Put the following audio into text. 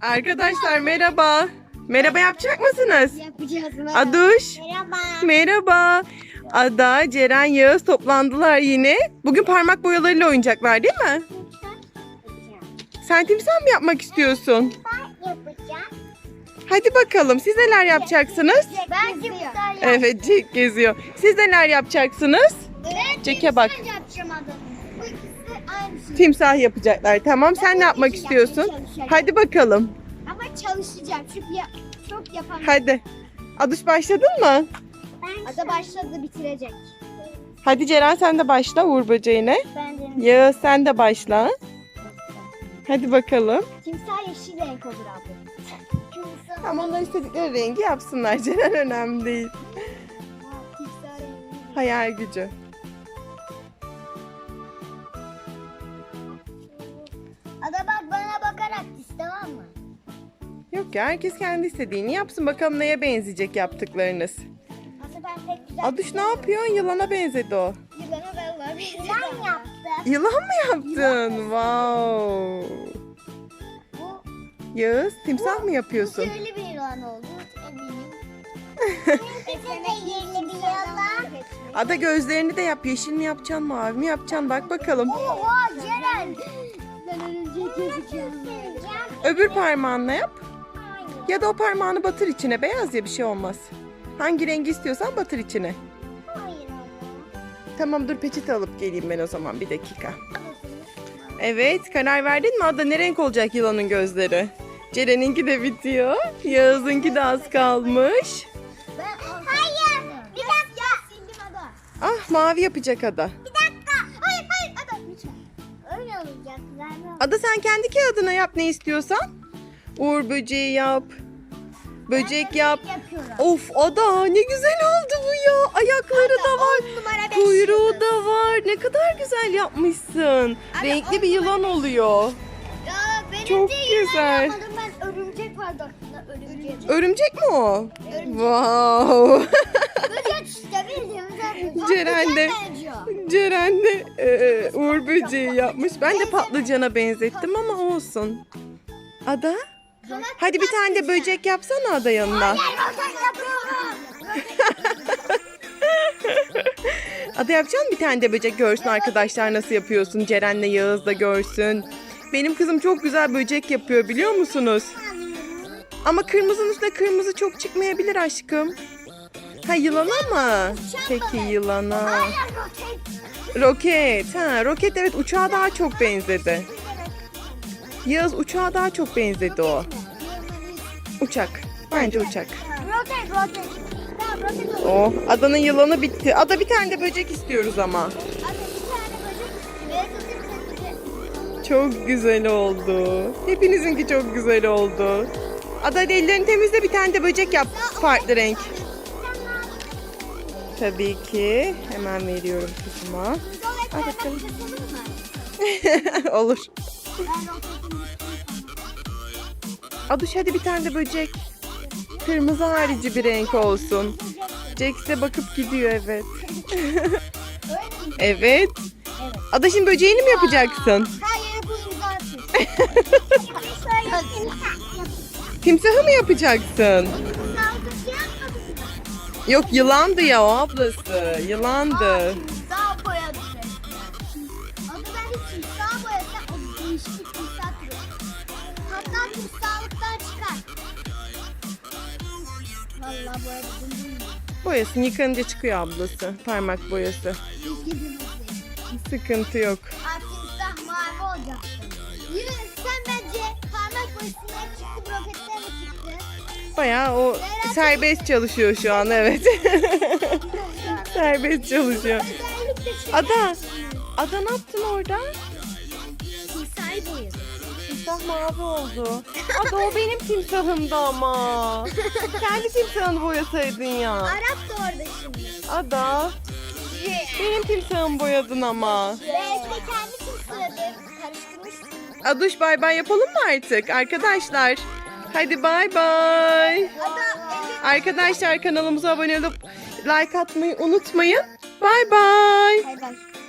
Arkadaşlar merhaba. Merhaba yapacak mısınız? Yapacağız. Aduş. Merhaba. Merhaba. Ada, Ceren, Yağız toplandılar yine. Bugün parmak boyalarıyla oynayacaklar değil mi? Sen timsah mı yapmak istiyorsun? Ben yapacağım. Hadi bakalım siz neler yapacaksınız? Ben timsah Evet Jack geziyor. Siz neler yapacaksınız? Evet, Jack'e bak. yapacağım adım. Timsah yapacaklar. Tamam sen ne yapmak istiyorsun? Hadi bakalım. Ama çalışacağım çünkü ya, çok yapamam. Hadi. Aduş başladın mı? Ada başladı bitirecek. Hadi Ceren sen de başla Uğur böceğine. Ben de Yağız sen de başla. Hadi bakalım. timsah yeşil renk olur abi. Timsah, Ama onlar istedikleri rengi yapsınlar. Ceren önemli değil. timsah rengi. Hayal gücü. Ada bak bana bakarak diz tamam mı? Yok ya herkes kendi istediğini yapsın. Bakalım neye benzeyecek yaptıklarınız. Ada ben pek güzel. Aduş ne yapıyorsun? Yılana benzedi o. Yılana ben var. Ben yaptım. Yılan mı yaptın? Wow. Bu Yağız timsah mı yapıyorsun? Şöyle bir yılan oldu eminim. De bir yılan. Ada gözlerini de yap. Yeşil mi yapacaksın, mavi mi yapacaksın? Bak bakalım. Oha Ceren. Ben. Öbür parmağınla yap. Hayır. Ya da o parmağını batır içine. Beyaz ya bir şey olmaz. Hangi rengi istiyorsan batır içine. Hayır ama. Tamam dur peçete alıp geleyim ben o zaman bir dakika. Evet karar verdin mi Ada ne renk olacak yılanın gözleri? Ceren'inki de bitiyor. Yağız'ınki de az kalmış. Hayır. Bir dakika. Ah mavi yapacak Ada. Ada sen kendi kağıdına yap ne istiyorsan. Uğur böceği yap. Böcek yap. Yapıyorum. Of Ada ne güzel oldu bu ya. Ayakları da var. Kuyruğu da var. Ne kadar güzel yapmışsın. Renkli bir yılan oluyor. Ya benim Çok de güzel. ben örümcek vardı aklımda örümcek. Örümcek mi o? Örümcek. Wow. Böcek işte bildiğimiz Ceren de-. Ceren de e, Uğur böceği yapmış. Ben de patlıcana benzettim ama olsun. Ada? Hadi bir tane de böcek yapsana Ada yanına. Ada yapacaksın bir tane de böcek görsün arkadaşlar nasıl yapıyorsun. Ceren'le Yağız da görsün. Benim kızım çok güzel böcek yapıyor biliyor musunuz? Ama kırmızının üstüne kırmızı çok çıkmayabilir aşkım. Ha yılana mı? Peki yılana. Roket. Ha roket evet uçağa daha çok benzedi. Yağız uçağa daha çok benzedi o. Uçak. Bence uçak. Roket roket. Tamam roket olur. Oh adanın yılanı bitti. Ada bir tane de böcek istiyoruz ama. Çok güzel oldu. Hepinizinki çok güzel oldu. Ada ellerini temizle bir tane de böcek yap. Farklı renk. Tabii ki. Hemen veriyorum kızıma. Al bakalım. Olur. Aduş hadi bir tane de böcek. Kırmızı harici bir renk olsun. Size bakıp gidiyor evet. evet. Ada şimdi böceğini mi yapacaksın? Hayır bu Timsahı mı yapacaksın? Yok yılandı ya o ablası. Yılandı. Timsah boyadı. Adı ben hiç timsah boyasam o değişik bir timsah türü. Hatta timsahlıktan çıkar. Vallahi boyadım. Boyasın yıkanınca çıkıyor ablası. Parmak boyası. Sıkıntı yok. Aa, timsah mavi olacak. Yürü Bayağı o serbest çalışıyor şu an evet. serbest çalışıyor. Ada, Ada ne yaptın orada? Timsahı. Timsah mavi oldu. Ada o benim timsahımdı ama. Kendi timsahını boyasaydın ya. Arap da orada şimdi. Ada, benim timsahımı boyadın ama. Belki de kendi timsahı karıştırmıştım. Aduş bay bay yapalım mı artık arkadaşlar? Hadi bay bay. Arkadaşlar kanalımıza abone olup like atmayı unutmayın. Bay bay.